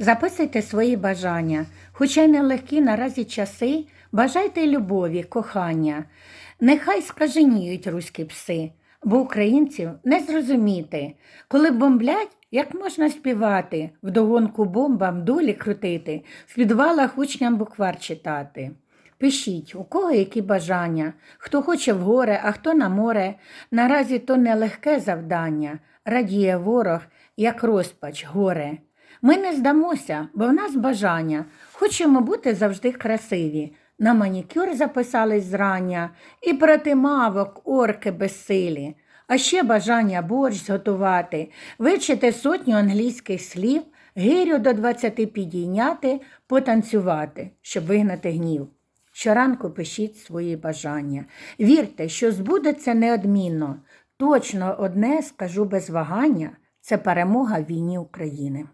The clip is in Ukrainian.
Записуйте свої бажання, хоча й нелегкі наразі часи, бажайте любові, кохання. Нехай скаженіють руські пси, бо українців не зрозуміти. Коли бомблять, як можна співати, вдогонку бомбам долі крутити, в підвалах учням буквар читати. Пишіть, у кого які бажання, хто хоче в горе, а хто на море. Наразі то нелегке завдання, радіє ворог, як розпач, горе. Ми не здамося, бо в нас бажання. Хочемо бути завжди красиві. На манікюр записались зрання і проти мавок орки безсилі. А ще бажання борщ зготувати, вивчити сотню англійських слів, гирю до двадцяти підійняти, потанцювати, щоб вигнати гнів. Щоранку пишіть свої бажання. Вірте, що збудеться неодмінно. Точно одне скажу без вагання це перемога в війні України.